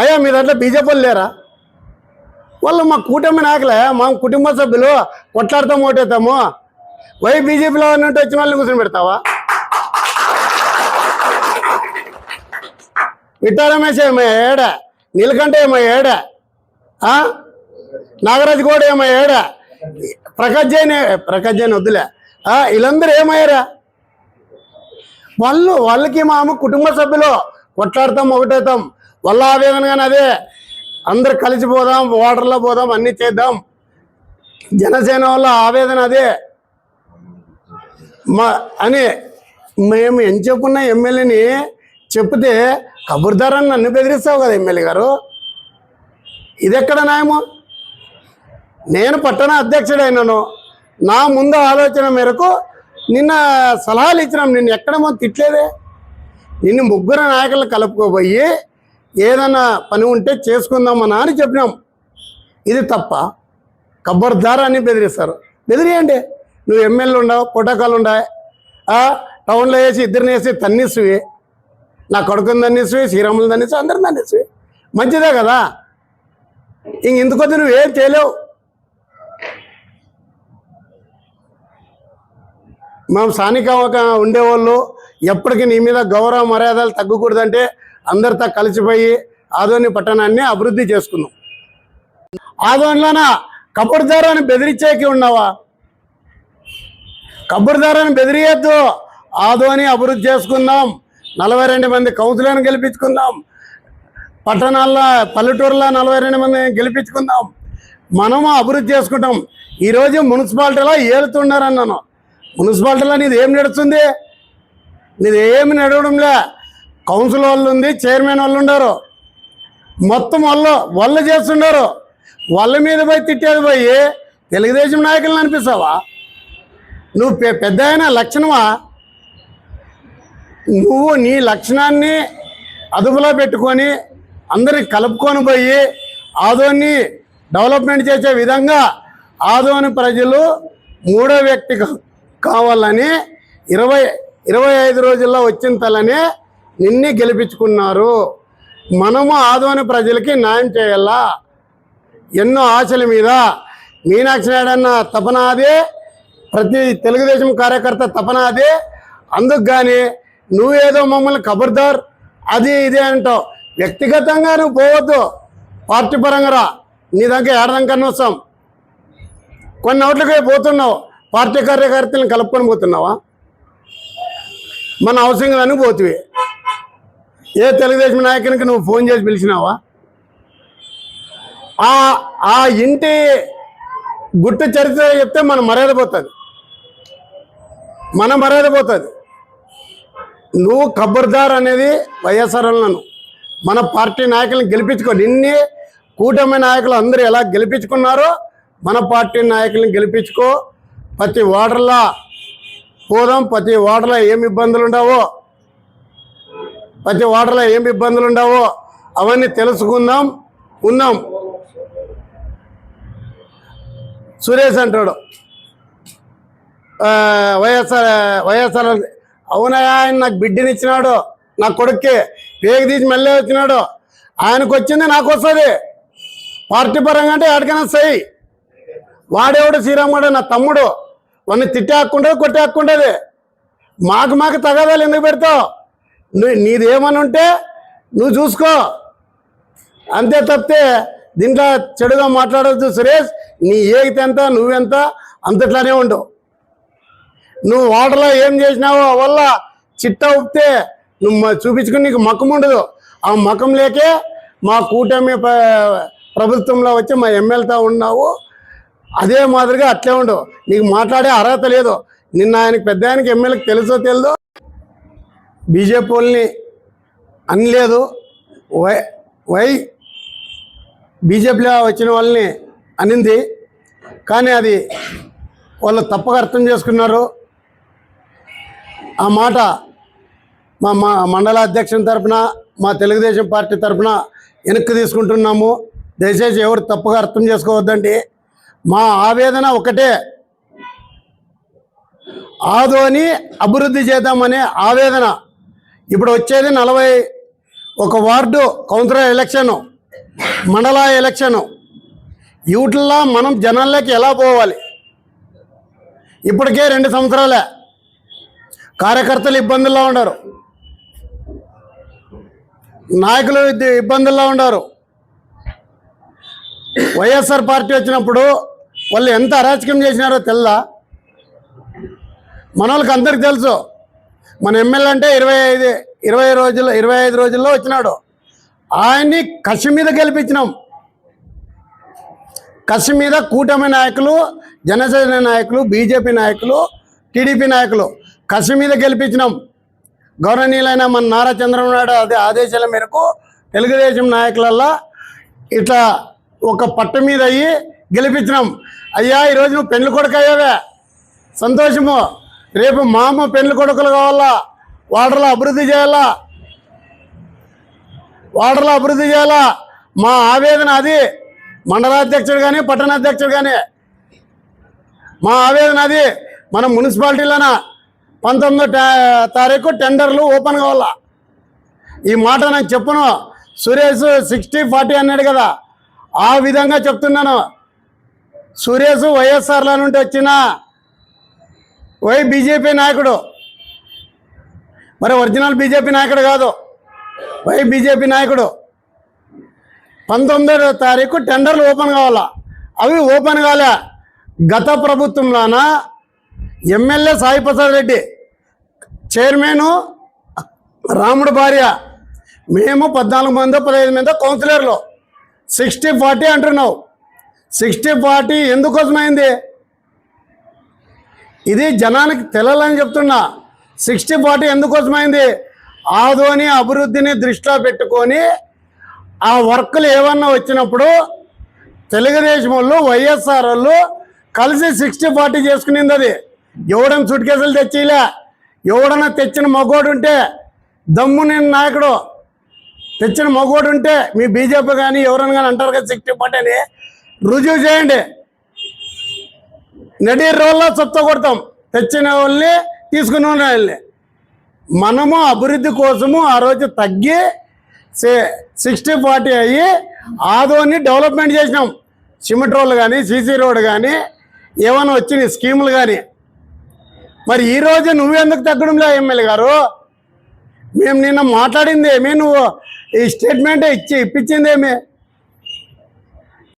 అయ్యా మీ దాంట్లో బీజేపీ లేరా? వాళ్ళు మా కూటమి నాయకులే మా కుటుంబ సభ్యులు కొట్లాడతాం ఓటేస్తాము వై బీజేపీలో ఉన్నట్టు వచ్చిన వాళ్ళని కూర్చొని పెడతావా? విట్టా ఏడ? నీలకంఠ ఏమో ఏడ? ఆ? నాగరాజ్ గౌడ్ ఏమో ఏడ? ప్రకాష్ జైన్ ప్రకాష్ జైన్ వద్దులే. వీళ్ళందరూ ఏమయ్యారా? వాళ్ళు వాళ్ళకి మాము కుటుంబ సభ్యులు కొట్లాడతాం ఒకటేతాం వాళ్ళ ఆవేదన కానీ అదే. అందరు కలిసిపోదాం వాటర్లో పోదాం అన్నీ చేద్దాం. జనసేన వల్ల ఆవేదన అదే. మా అని మేము ఏం చెప్పున్న ఎమ్మెల్యేని చెప్తే కబుర్దారని నన్ను బెదిరిస్తావు కదా ఎమ్మెల్యే గారు. ఇది ఎక్కడ న్యాయము? నేను పట్టణ అధ్యక్షుడైనను. నా ముందు ఆలోచన మేరకు నిన్న సలహాలు ఇచ్చినాం. నిన్ను ఎక్కడమో తిట్లేదే నిన్ను ముగ్గురు నాయకులు కలుపుకోబోయి ఏదన్నా పని ఉంటే చేసుకుందామన్నా అని చెప్పినాం. ఇది తప్ప కబ్బర్దార్ అని బెదిరిస్తారు. బెదిరియండి. నువ్వు ఎమ్మెల్యే ఉండవు ప్రోటోకాల్ ఉండవు టౌన్లో వేసి ఇద్దరిని వేసి తన్నిస్తువి. నా కొడుకుని తన్నిస్తువి శ్రీరాములు తన్నిస్తు అందరిని తన్నిస్తువి. మంచిదే కదా? ఇంక ఇందుకొద్ది నువ్వేం చేయలేవు. మేము స్థానికంగా ఉండేవాళ్ళు ఎప్పటికీ నీ మీద గౌరవ మర్యాదలు తగ్గకూడదంటే అందరితో కలిసిపోయి ఆదోని పట్టణాన్ని అభివృద్ధి చేసుకున్నాం. ఆదోనిలోన? కబుర్దారాన్ని బెదిరించేకి ఉన్నావా? కబుర్దారాన్ని బెదిరియద్దు. ఆదోని అభివృద్ధి చేసుకుందాం. నలభై రెండు మంది కౌన్సిలర్ని గెలిపించుకుందాం. పట్టణాల్లో పల్లెటూరులో నలభై రెండు మంది గెలిపించుకుందాం. మనము అభివృద్ధి చేసుకుంటాం. ఈరోజు మున్సిపాలిటీలో ఏలుతున్నారన్నాను మున్సిపాలిటీలో నీది ఏం నడుస్తుంది? నీది ఏమి నడవడంలే. కౌన్సిల్ వాళ్ళు ఉంది చైర్మన్ వాళ్ళు ఉండరు. మొత్తం వాళ్ళు వాళ్ళు చేస్తుండారు. వాళ్ళ మీద పోయి తిట్టేది పోయి తెలుగుదేశం నాయకులను అనిపిస్తావా? నువ్వు పె- పెద్ద అయిన లక్షణమా? నువ్వు నీ లక్షణాన్ని అదుపులో పెట్టుకొని అందరికి కలుపుకొని పోయి ఆదోని డెవలప్మెంట్ చేసే విధంగా ఆదోని ప్రజలు మూడో వ్యక్తిగా కావాలని ఇరవై ఇరవై ఐదు రోజుల్లో వచ్చిన తలని నిన్నే గెలిపించుకున్నారు. మనము ఆదోని ప్రజలకి న్యాయం చేయాలా? ఎన్నో ఆశల మీద మీనాక్షి నాయుడు అన్న ప్రతి తెలుగుదేశం కార్యకర్త తపనాది. అందుకు కానీ నువ్వేదో మమ్మల్ని ఖబర్దార్ అది ఇది అంటావు. వ్యక్తిగతంగా నువ్వు పోవద్దు. పార్టీ పరంగా నీ దగ్గర ఏడదాకన్నా వస్తాం. కొన్ని ఓట్లకి పోతున్నావు. పార్టీ కార్యకర్తలను కలుపుకొని పోతున్నావా? మన అవసరం అని పోతివి. ఏ తెలుగుదేశం నాయకునికి నువ్వు ఫోన్ చేసి పిలిచినావా? ఆ ఆ ఇంటి గుట్టు చరిత్ర చెప్తే మన మర్యాద పోతుంది మన మర్యాద పోతుంది నువ్వు కబ్బర్దార్ అనేది వైఎస్ఆర్లను మన పార్టీ నాయకులను గెలిపించుకో. నిన్నే కూటమి నాయకులు అందరూ ఎలా గెలిపించుకున్నారో మన పార్టీ నాయకులను గెలిపించుకో. ప్రతి ఓటర్లా పోదాం ప్రతి ఓటర్లో ఏమి ఇబ్బందులు ఉండవో ప్రతి ఓటర్లో ఏమి ఇబ్బందులు ఉండవో అవన్నీ తెలుసుకుందాం ఉన్నాం. సురేష్ అంటాడు. వైఎస్ఆర్ వైఎస్ఆర్ అవునయా ఆయన నాకు బిడ్డనిచ్చినాడు నా కొడుక్కి పేగ తీసి మళ్ళీ వచ్చినాడు. ఆయనకు వచ్చింది నాకు వస్తుంది పార్టీ పరంగా అంటే ఎక్కడికైనా సై. వాడేవాడు శ్రీరాముడు నా తమ్ముడు. వాడిని తిట్టి హక్కుంటుంది కొట్టి మాకు మాకు తగాదాలు ఎందుకు పెడతావు? నువ్వు నీదేమని ఉంటే నువ్వు చూసుకో. అంతే తప్పితే దీంట్లో చెడుగా మాట్లాడద్దు సురేష్. నీ ఏగితే ఎంత నువ్వెంత అంతట్లానే ఉండు. నువ్వు వాటర్లో ఏం చేసినావో వల్ల చిట్ట ఉప్తే నువ్వు చూపించుకుని నీకు మకం ఉండదు. ఆ మకం లేకే మా కూటమి ప్రభుత్వంలో వచ్చి మా ఎమ్మెల్యేతో ఉన్నావు. అదే మాదిరిగా అట్లే ఉండవు నీకు మాట్లాడే అర్హత లేదు. నిన్న ఆయనకి పెద్ద ఆయనకి ఎమ్మెల్యేకి తెలుసో తెలియదు బీజేపీ వాళ్ళని అనలేదు. వై వై బీజేపీలో వచ్చిన వాళ్ళని అనింది. కానీ అది వాళ్ళు తప్పగా అర్థం చేసుకున్నారు. ఆ మాట మా మా మండల అధ్యక్షుని తరపున మా తెలుగుదేశం పార్టీ తరపున వెనక్కి తీసుకుంటున్నాము. దయచేసి ఎవరు తప్పుగా అర్థం చేసుకోవద్దండి. మా ఆవేదన ఒకటే. ఆదోని అభివృద్ధి చేద్దామనే ఆవేదన. ఇప్పుడు వచ్చేది నలభై ఒక ward councillor election mandal election. వీటిల్లో మనం జనాల్లోకి ఎలా పోవాలి? ఇప్పటికే రెండు సంవత్సరాలే. కార్యకర్తలు ఇబ్బందుల్లో ఉన్నారు. నాయకులు ఇబ్బందుల్లో ఉన్నారు. వైఎస్ఆర్ పార్టీ వచ్చినప్పుడు వాళ్ళు ఎంత అరాచకం చేసినారో తెల్లా మన వాళ్ళకి అందరికి తెలుసు. మన ఎమ్మెల్యే అంటే ఇరవై ఐదు ఇరవై రోజుల్లో ఇరవై ఐదు రోజుల్లో వచ్చినాడు. ఆయన్ని కసి మీద గెలిపించినాం. కసి మీద కూటమి నాయకులు జనసేన నాయకులు బీజేపీ నాయకులు టీడీపీ నాయకులు కసి మీద గెలిపించినాం. గౌరవనీయులైన మన నారా చంద్రబాబు నాయుడు అదే ఆదేశాల మేరకు తెలుగుదేశం నాయకులల్లా ఇట్లా ఒక పట్ట మీద అయ్యి గెలిపించినాం. అయ్యా ఈరోజు నువ్వు పెండ్లు కొడుకు అయ్యావే. సంతోషము. రేపు మా అమ్మ పెండ్లు కొడుకులు కావాలా? వాటర్లో అభివృద్ధి చేయాలా? వాటర్లో అభివృద్ధి చేయాలా? మా ఆవేదన అది. మండలాధ్యక్షుడు కానీ పట్టణాధ్యక్షుడు కానీ మా ఆవేదన అది. మన మున్సిపాలిటీలోన పంతొమ్మిదో తారీఖు టెండర్లు ఓపెన్ కావాలా? ఈ మాట నాకు చెప్పను. సురేష్ సిక్స్టీ ఫార్టీ అన్నాడు కదా. ఆ విధంగా చెప్తున్నాను. సురేష్ వైఎస్ఆర్ల నుండి వచ్చిన వై బీజేపీ నాయకుడు. మరి ఒరిజినల్ బీజేపీ నాయకుడు కాదు. వై బీజేపీ నాయకుడు. పంతొమ్మిదో తారీఖు టెండర్లు ఓపెన్ కావాలా. అవి ఓపెన్ కాలే. గత ప్రభుత్వంలోన ఎమ్మెల్యే సాయి ప్రసాద్ రెడ్డి చైర్మన్ రాముడు భార్య మేము పద్నాలుగు మంది పదహైదు మంది కౌన్సిలర్లు. సిక్స్టీ ఫార్టీ అంటున్నావు. సిక్స్టీ ఫార్టీ ఎందుకోసమైంది? ఇది జనానికి తెలాలని చెప్తున్నా. Sixty forty ఎందుకోసమైంది? ఆదోని అభివృద్ధిని దృష్టిలో పెట్టుకొని ఆ వర్కులు ఏమన్నా వచ్చినప్పుడు తెలుగుదేశం వాళ్ళు వైఎస్ఆర్ వాళ్ళు కలిసి సిక్స్టీ ఫార్టీ చేసుకునింది అది. ఎవడన్నా సుట్ కేసులు తెచ్చిలే? ఎవడన్నా తెచ్చిన మగోడు ఉంటే దమ్ము నేను నాయకుడు. తెచ్చిన మగోడు ఉంటే మీ బీజేపీ కానీ ఎవరైనా కానీ అంటారు కదా సిక్స్టీ ఫార్టీ అని. రుజువు చేయండి. నడి రోల్లో చెత్త కొడతాం. తెచ్చిన వాళ్ళని తీసుకుని వాళ్ళని మనము అభివృద్ధి కోసము ఆ రోజు తగ్గి సిక్స్టీ ఫార్టీ అయ్యి ఆదోని డెవలప్మెంట్ చేసినాం. సిమెంట్ రోడ్లు కానీ సీసీ రోడ్ కానీ ఏమైనా వచ్చినాయి స్కీములు కానీ మరి ఈరోజు నువ్వెందుకు తగ్గడం లే ఎమ్మెల్యే గారు? మేము నిన్న మాట్లాడింది ఏమి? నువ్వు ఈ స్టేట్మెంటే ఇచ్చి ఇప్పించింది